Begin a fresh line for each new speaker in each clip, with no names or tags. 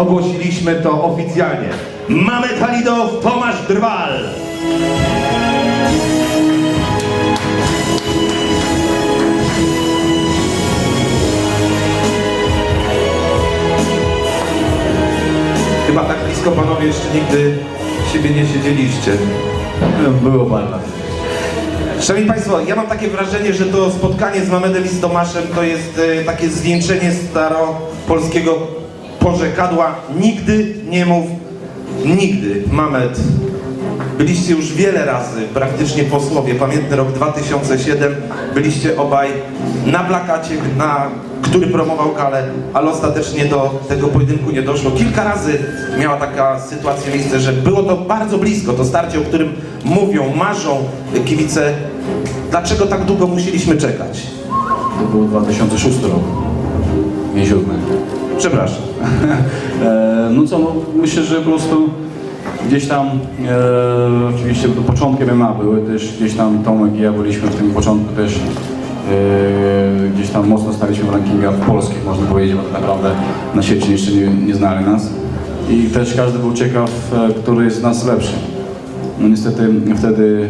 Ogłosiliśmy to oficjalnie. Mamy Halidow, Tomasz Drwal. Chyba tak blisko panowie jeszcze nigdy siebie nie siedzieliście.
Było razy.
Szanowni Państwo, ja mam takie wrażenie, że to spotkanie z Mamedem i z Tomaszem to jest e, takie zwieńczenie staropolskiego porzekadła Nigdy nie mów nigdy. Mamed, byliście już wiele razy praktycznie posłowie. Pamiętny rok 2007, byliście obaj na plakacie, na który promował Kalę, ale ostatecznie do tego pojedynku nie doszło. Kilka razy miała taka sytuacja miejsce, że było to bardzo blisko, to starcie, o którym mówią, marzą kibice. Dlaczego tak długo musieliśmy czekać?
To był 2006 rok, nie.
Przepraszam.
E, no co, no, myślę, że po prostu gdzieś tam, e, oczywiście początki MMA były też, gdzieś tam Tomek i ja byliśmy w tym początku też, e, gdzieś tam mocno staliśmy w rankingach polskich, można powiedzieć, bo tak naprawdę na sieci jeszcze nie, nie znali nas. I też każdy był ciekaw, e, który jest z nas lepszy. No niestety wtedy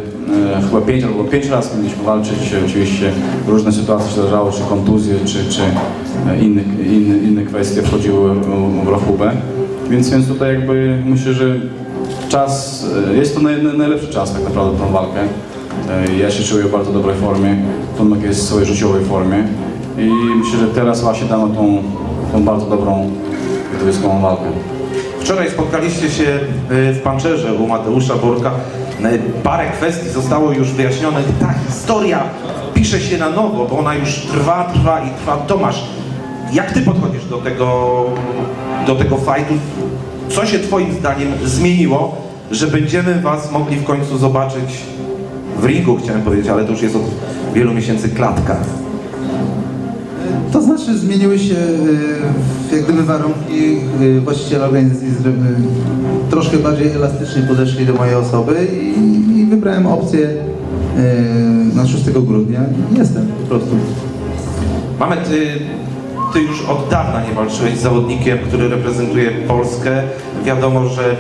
e, chyba pięć albo pięć razy mieliśmy walczyć. Oczywiście różne sytuacje się zdarzały, czy kontuzje, czy, czy e, inne, inne, inne kwestie wchodziły w- rachubę. Więc, więc tutaj jakby myślę, że czas, e, jest to naj, naj- najlepszy czas tak naprawdę na tą walkę. E, Ja się czuję w bardzo dobrej formie, Tomek jest w swojej życiowej formie i myślę, że teraz właśnie damy tą, tą bardzo dobrą widowiskową walkę.
Wczoraj spotkaliście się y, w Panczerze u Mateusza Borka. Y, Parę kwestii zostało już wyjaśnionych. Ta historia pisze się na nowo, bo ona już trwa, trwa i trwa. Tomasz, jak ty podchodzisz do tego, do tego fajtu? Co się twoim zdaniem zmieniło, że będziemy was mogli w końcu zobaczyć w ringu, chciałem powiedzieć, ale to już jest od wielu miesięcy klatka.
To znaczy zmieniły się y, jak gdyby warunki y, właściciela organizacji, troszkę bardziej elastycznie podeszli do mojej osoby i, i wybrałem opcję y, na 6 grudnia jestem po prostu.
Mamy ty, ty już od dawna nie walczyłeś z zawodnikiem, który reprezentuje Polskę. Wiadomo, że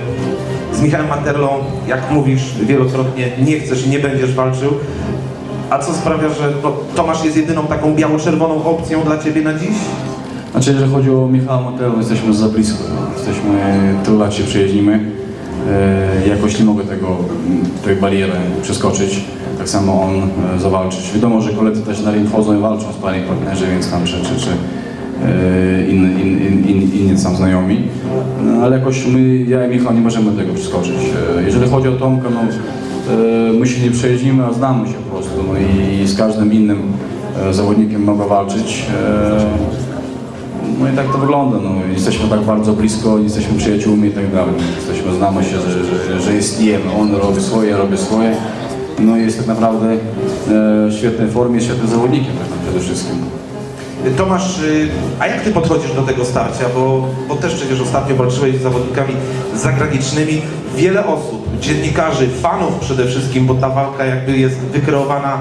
z Michałem Materlą, jak mówisz wielokrotnie, nie chcesz i nie będziesz walczył. A co sprawia, że no, Tomasz jest jedyną taką biało-czerwoną opcją dla ciebie na dziś?
Znaczy, jeżeli chodzi o Michała Mateo, jesteśmy za blisko. Jesteśmy, tylu lat się przyjaźnimy. E, jakoś nie mogę tego, tej bariery przeskoczyć. Tak samo on e, zawalczyć. Wiadomo, że koledzy też na ring wchodzą i walczą z panie partnerzy, więc tam czy, czy, czy e, inni, in, in, in, inni tam znajomi. No, ale jakoś my, ja i Michał nie możemy tego przeskoczyć. E, jeżeli chodzi o Tomka, no, my się nie przejeździmy, a znamy się po prostu. No i z każdym innym e, zawodnikiem mogę walczyć. E, no i tak to wygląda, no. jesteśmy tak bardzo blisko, jesteśmy przyjaciółmi i tak dalej. Jesteśmy, znamy się, że, że, że istniejemy, on robi swoje, ja robię swoje. No i jest tak naprawdę e, w świetnej formie, świetnym zawodnikiem tak przede wszystkim.
Tomasz, y, a jak ty podchodzisz do tego starcia? Bo, bo też przecież ostatnio walczyłeś z zawodnikami zagranicznymi. Wiele osób, dziennikarzy, fanów przede wszystkim, bo ta walka jakby jest wykreowana,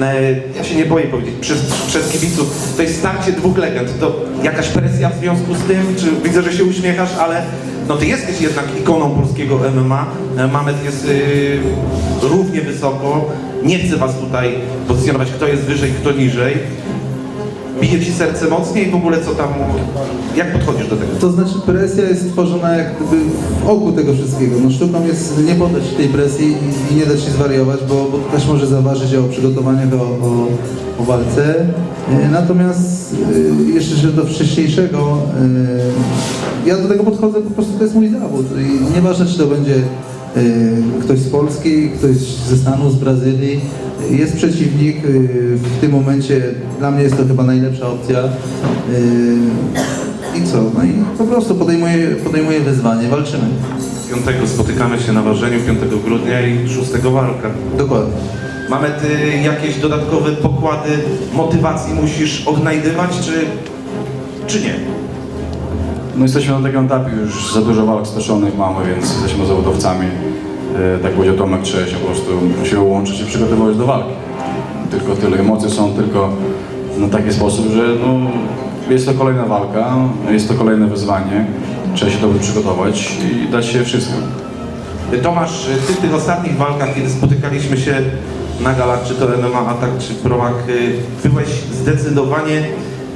e, ja się nie boję powiedzieć, przez, przez kibiców. To jest starcie dwóch legend. To jakaś presja w związku z tym? Czy widzę, że się uśmiechasz, ale no ty jesteś jednak ikoną polskiego MMA. E, Mamet jest y, równie wysoko. Nie chcę was tutaj pozycjonować, kto jest wyżej, kto niżej. Bije ci serce mocniej w ogóle co tam, jak podchodzisz do tego?
To znaczy presja jest stworzona jak gdyby w oku tego wszystkiego. No sztuką jest nie poddać się tej presji i, i nie dać się zwariować, bo, bo to też może zaważyć o przygotowaniu do o, o walce. E, Natomiast e, jeszcze że do wcześniejszego, e, ja do tego podchodzę po prostu to jest mój zawód i nieważne czy to będzie ktoś z Polski, ktoś ze Stanów, z Brazylii. Jest przeciwnik, e, w tym momencie dla mnie jest to chyba najlepsza opcja. E, i co? No i po prostu podejmuję, podejmuję wyzwanie, walczymy.
5 spotykamy się na ważeniu, 5 grudnia i 6 walka.
Dokładnie.
Mamy ty jakieś dodatkowe pokłady motywacji musisz odnajdywać, czy, czy nie?
No jesteśmy na takim etapie, już za dużo walk stoszonych mamy, więc jesteśmy zawodowcami. E, tak powiedział Tomek, trzeba się po prostu się łączyć i przygotowywać do walki. Tylko tyle emocje są, tylko na taki sposób, że no, jest to kolejna walka, jest to kolejne wyzwanie. trzeba się dobrze przygotować i dać się wszystko.
Tomasz, ty w tych ostatnich walkach, kiedy spotykaliśmy się na galach, czy to MMA Atak, czy Promag, y, byłeś zdecydowanie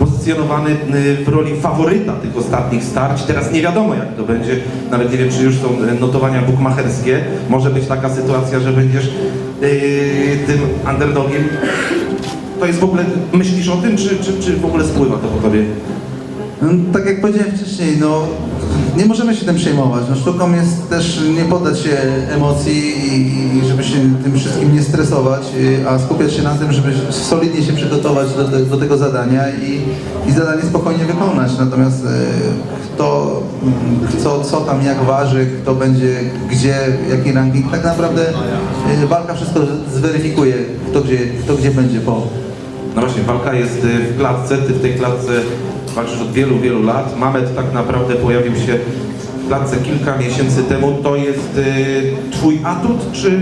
pozycjonowany y, w roli faworyta tych ostatnich starć. Teraz nie wiadomo jak to będzie, nawet nie wiem czy już są y, notowania bukmacherskie. Może być taka sytuacja, że będziesz y, tym underdogiem. To jest w ogóle, myślisz o tym, czy, czy, czy w ogóle spływa to po tobie?
No, tak jak powiedziałem wcześniej, no nie możemy się tym przejmować. No, sztuką jest też nie poddać się emocji i, i żeby się tym wszystkim nie stresować, y, a skupiać się na tym, żeby solidnie się przygotować do, te- do tego zadania i, i zadanie spokojnie wykonać. Natomiast y, kto, mm, co, co tam jak waży, kto będzie gdzie, jaki ranking, tak naprawdę y, walka wszystko zweryfikuje, kto gdzie, kto gdzie będzie po.
No właśnie, walka jest y, w klatce, ty w tej klatce walczysz od wielu, wielu lat. Mamet tak naprawdę pojawił się w klatce kilka miesięcy temu. To jest y, twój atut, czy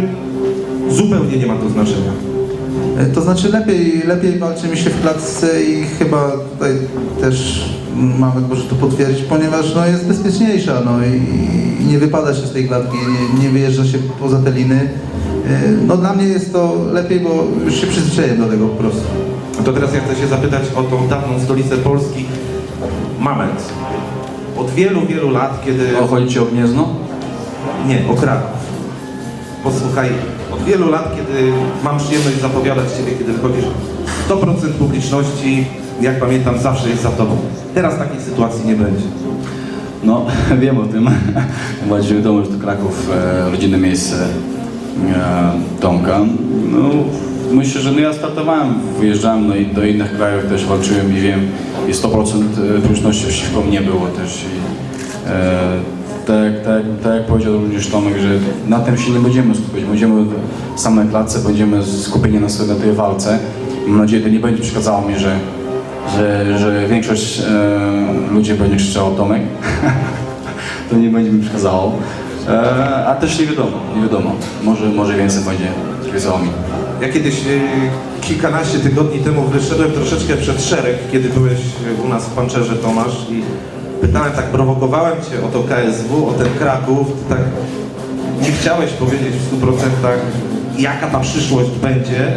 zupełnie nie ma to znaczenia?
E, To znaczy lepiej, lepiej walczy mi się w klatce i chyba tutaj też mamy może to potwierdzić, ponieważ no, jest bezpieczniejsza no, i, i nie wypada się z tej klatki, nie, nie wyjeżdża się poza te liny. E, No dla mnie jest to lepiej, bo już się przyzwyczaiłem do tego po prostu.
To teraz ja chcę się zapytać o tą dawną stolicę Polski, Mamet. Od wielu, wielu lat, kiedy...
O, chodzi ci o Gniezno?
Nie, o Kraków. Posłuchaj, od wielu lat, kiedy mam przyjemność zapowiadać Ciebie, kiedy wychodzisz, 100% publiczności, jak pamiętam, zawsze jest za Tobą. Teraz takiej sytuacji nie będzie.
No, wiem o tym. Bardziej wiadomo, że to Kraków, e, rodzinne miejsce e, Tomka. No, myślę, że no ja startowałem, wyjeżdżałem no i do innych krajów też walczyłem i wiem, i 100% publiczności przeciwko mnie było też. I, e, tak, tak, tak jak powiedział również Tomek, że na tym się nie będziemy skupiać. Będziemy w samej klatce, będziemy skupieni na, swojej- na tej walce. Mam nadzieję, że to nie będzie przeszkadzało mi, że że, że większość e, ludzi będzie krzyczało Tomek, to nie będzie mi przeszkadzało. E, a też nie wiadomo, nie wiadomo. Może, może więcej będzie przeszkadzało mi.
Ja kiedyś e, kilkanaście tygodni temu wyszedłem troszeczkę przed szereg, kiedy byłeś u nas w Panczerze Tomasz i pytałem, tak prowokowałem Cię o to KSW, o ten Kraków, Ty tak nie chciałeś powiedzieć w 100% jaka ta przyszłość będzie,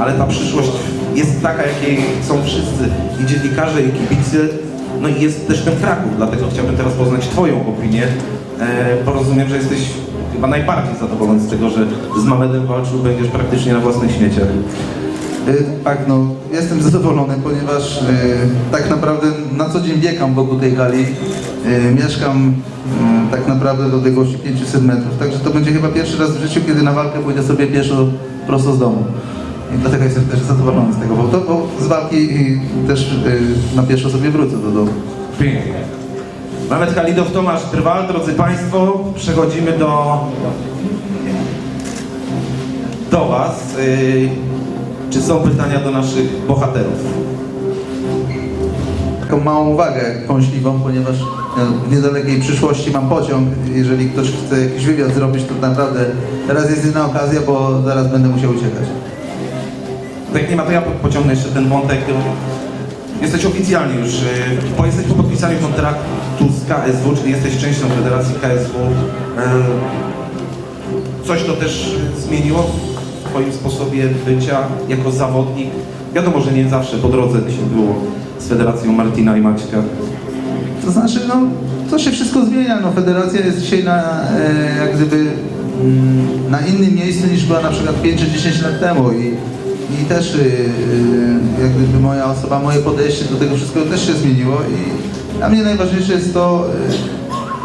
ale ta przyszłość jest taka, jakiej chcą wszyscy i dziennikarze, i kibicy, no i jest też ten Kraków, dlatego chciałbym teraz poznać Twoją opinię, e, bo rozumiem, że jesteś chyba najbardziej zadowolony z tego, że z Mamedem walczył będziesz praktycznie na własnej śmiecie.
Y, Tak, no jestem zadowolony, ponieważ y, tak naprawdę na co dzień biegam wokół tej gali. Y, mieszkam tak naprawdę do odległości 500 metrów, także to będzie chyba pierwszy raz w życiu, kiedy na walkę pójdę sobie pieszo prosto z domu. I dlatego jestem też zadowolony z tego, bo, to, bo z walki też na pieszo sobie wrócę do domu.
Pięknie. Mamet Halidow, Tomasz Drwal, drodzy Państwo, przechodzimy do do Was. Y, czy są pytania do naszych bohaterów?
Taką małą uwagę kąśliwą, ponieważ ja w niedalekiej przyszłości mam pociąg. Jeżeli ktoś chce jakiś wywiad zrobić, to naprawdę teraz jest jedna okazja, bo zaraz będę musiał uciekać.
Jak nie ma, to ja po- pociągnę jeszcze ten wątek. Jesteś oficjalnie już, y, bo jesteś po podpisaniu kontraktu z KSW, czyli jesteś częścią Federacji KSW. Y, Coś to też zmieniło w Twoim sposobie bycia jako zawodnik? Wiadomo, że nie zawsze po drodze się było z Federacją Martina i Maćka.
To znaczy, no, to się wszystko zmienia. No, federacja jest dzisiaj na, e, jak gdyby, mm, na innym miejscu niż była na przykład 5 czy 10 lat temu i, i też y, y, jak gdyby moja osoba, moje podejście do tego wszystkiego też się zmieniło i dla mnie najważniejsze jest to,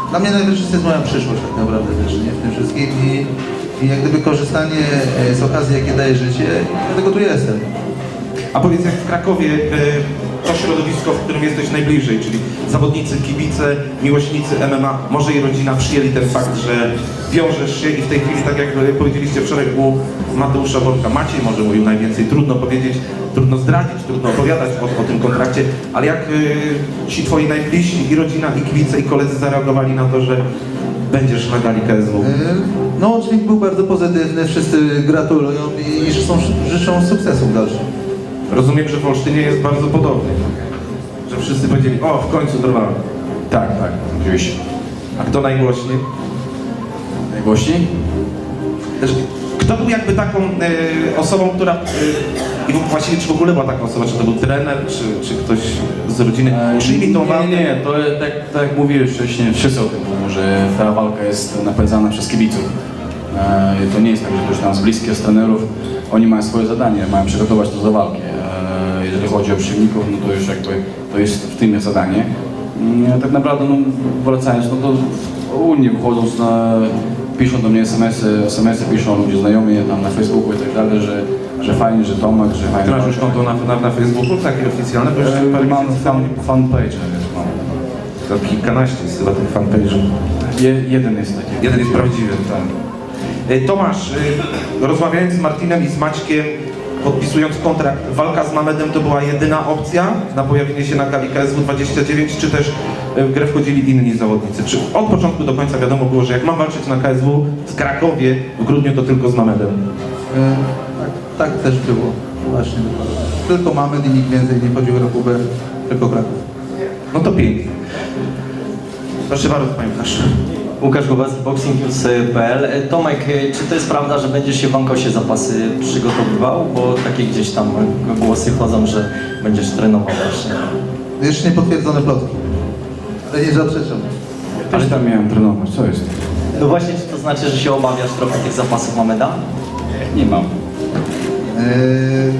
y, dla mnie najważniejsza jest moja przyszłość tak naprawdę też, nie, w tym wszystkim i, i jak gdyby korzystanie z okazji, jakie daje życie dlatego tu jestem.
A powiedz, jak w Krakowie to środowisko, w którym jesteś najbliżej, czyli zawodnicy, kibice, miłośnicy MMA, może i rodzina przyjęli ten fakt, że wiążesz się i w tej chwili, tak jak powiedzieliście wczoraj u Mateusza Worka, Maciej może mówił najwięcej, trudno powiedzieć, trudno zdradzić, trudno opowiadać o, o tym kontrakcie, ale jak e, ci twoi najbliżsi i rodzina, i kibice, i koledzy zareagowali na to, że będziesz na gali KSW?
E, No, oddźwięk był bardzo pozytywny, wszyscy gratulują i, i życzą, życzą sukcesów dalszych.
Rozumiem, że w Olsztynie jest bardzo podobnie, że wszyscy powiedzieli, o, w końcu drwal.
Tak, tak, oczywiście.
A kto najgłośniej?
Najgłośniej?
Kto był jakby taką e, osobą, która... E, I właściwie czy w ogóle była taka osoba? Czy to był trener, czy, czy ktoś z rodziny? Przyjmij tą walkę.
Nie, nie, to tak, tak jak mówiłeś wcześniej, wszyscy o tym mówią, że ta walka jest napędzana przez kibiców. E, to nie jest tak, że ktoś tam z bliskich z trenerów, oni mają swoje zadanie, mają przygotować to do walki. Jeżeli chodzi o przeciwników, no to już jakby to jest w tym zadanie. Mm, tak naprawdę, no, wracając, no to ogólnie wychodząc na, piszą do mnie SMS-y, SMS-y piszą ludzie znajomi tam na Facebooku i tak dalej, że, że fajnie, że Tomek, że fajnie.
Ty masz już konto na, na, na Facebooku, takie oficjalne? Bo
E, Mam fan, fanpage, wiesz, mam.
To kilkanaście jest chyba tych fanpage'ów.
Je, jeden jest taki.
Jeden jest prawdziwy, tak. E, Tomasz, e, rozmawiając z Martinem i z Maćkiem, podpisując kontrakt, walka z Mamedem to była jedyna opcja na pojawienie się na gali KSW 29, czy też e, w grę wchodzili inni zawodnicy? Czy od początku do końca wiadomo było, że jak mam walczyć na KSW w Krakowie w grudniu, to tylko z Mamedem?
E, tak, tak też było. Właśnie. Tylko Mamed i nikt więcej nie chodził o Rakubę, tylko Kraków.
No to pięknie. Proszę bardzo, panie Łukasz.
Łukasz Głowacki, boxingnews.pl. E, Tomek, e, czy to jest prawda, że będziesz się w Ankosie zapasy przygotowywał? Bo takie gdzieś tam głosy chodzą, że będziesz trenował właśnie.
Jeszcze nie potwierdzone plotki. Ale nie zaprzeczam.
Ale tam miałem trenować, co jest?
No właśnie, czy to znaczy, że się obawiasz trochę tych zapasów Mameda?
Nie mam.
Eee,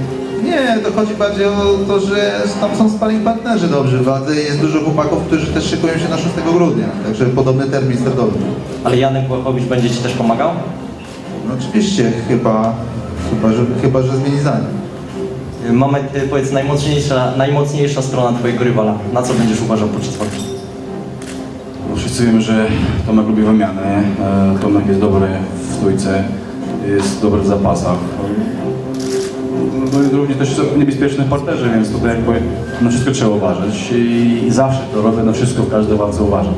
nie, to chodzi bardziej o to, że tam są sparring partnerzy dobrzy w wadze i jest dużo chłopaków, którzy też szykują się na 6 grudnia. Także podobny termin startowy.
Ale Janek Błachowicz będzie Ci też pomagał?
No oczywiście, chyba, chyba, że, chyba, że zmieni zdanie.
Mamed, e, powiedz, najmocniejsza, najmocniejsza strona Twojego rywala. Na co będziesz uważał podczas walki?
No, wszyscy wiemy, że Tomek lubi wymianę. E, Tomek jest dobry w stójce, jest dobry w zapasach. No również też są niebezpieczny w parterze, więc tutaj jakby na wszystko trzeba uważać i, zawsze to robię, na wszystko w każdej walce uważam.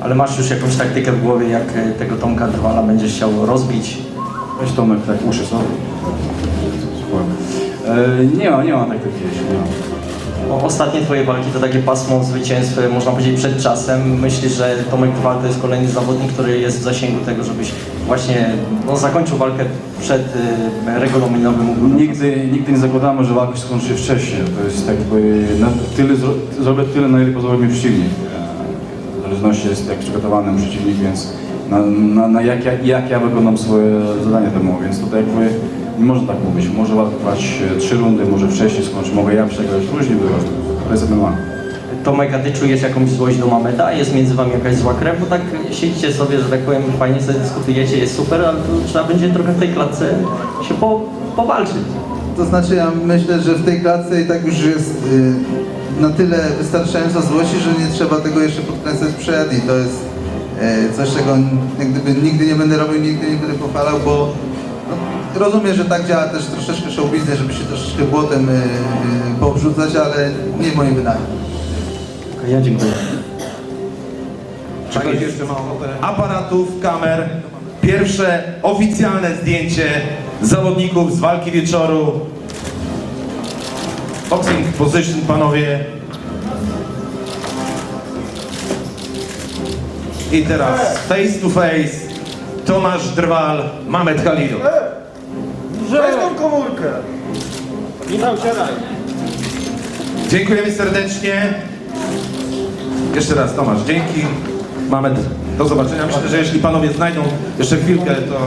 Ale masz już jakąś taktykę w głowie, jak e, tego Tomka Drwala będziesz chciał rozbić?
Weź Tomek, tak uszy są. E, nie ma, nie ma taktyki jeszcze, nie ma.
Ostatnie Twoje walki to takie pasmo zwycięstw, można powiedzieć, przed czasem. Myślisz, że Tomek Drwal to jest kolejny zawodnik, który jest w zasięgu tego, żebyś właśnie no, zakończył walkę przed y, regulaminowym?
Nigdy, nigdy nie zakładamy, że walka się skończy wcześniej. To jest jakby na tyle, zro- zrobię tyle, na ile pozwoli mi przeciwnik. E, W zależności jest jak przygotowany przeciwnik, więc na, na, na jak, ja, jak ja wykonam swoje zadanie domowe, więc tutaj jakby nie można tak mówić. Może trwać e, trzy rundy, może wcześniej skończy, mogę ja przegrać, różnie bywa. To jest MMA.
Tomek, a Ty czujesz jakąś złość do Mameda? Jest między Wami jakaś zła krew? Bo tak siedzicie sobie, że tak powiem, fajnie sobie dyskutujecie, jest super, ale tu trzeba będzie trochę w tej klatce się po, powalczyć.
To znaczy ja myślę, że w tej klatce i tak już jest y, na tyle wystarczająco złości, że nie trzeba tego jeszcze podkręcać przed i to jest y, coś, czego jak gdyby nigdy nie będę robił, nigdy nie będę pochwalał, bo rozumiem, że tak działa też troszeczkę show biznes, żeby się troszeczkę błotem y, y, poobrzucać, ale nie moim wydaniem.
Ja dziękuję.
Czy ktoś jeszcze ma ochotę? Aparatów, kamer. Pierwsze oficjalne zdjęcie zawodników z walki wieczoru. Boxing position, panowie. I teraz face to face. Tomasz Drwal, Mamet Halilu.
Weź tą komórkę. Michał, siadaj.
Dziękujemy serdecznie. Jeszcze raz Tomasz, dzięki. Mamet, do zobaczenia. Myślę, że jeśli panowie znajdą jeszcze chwilkę, to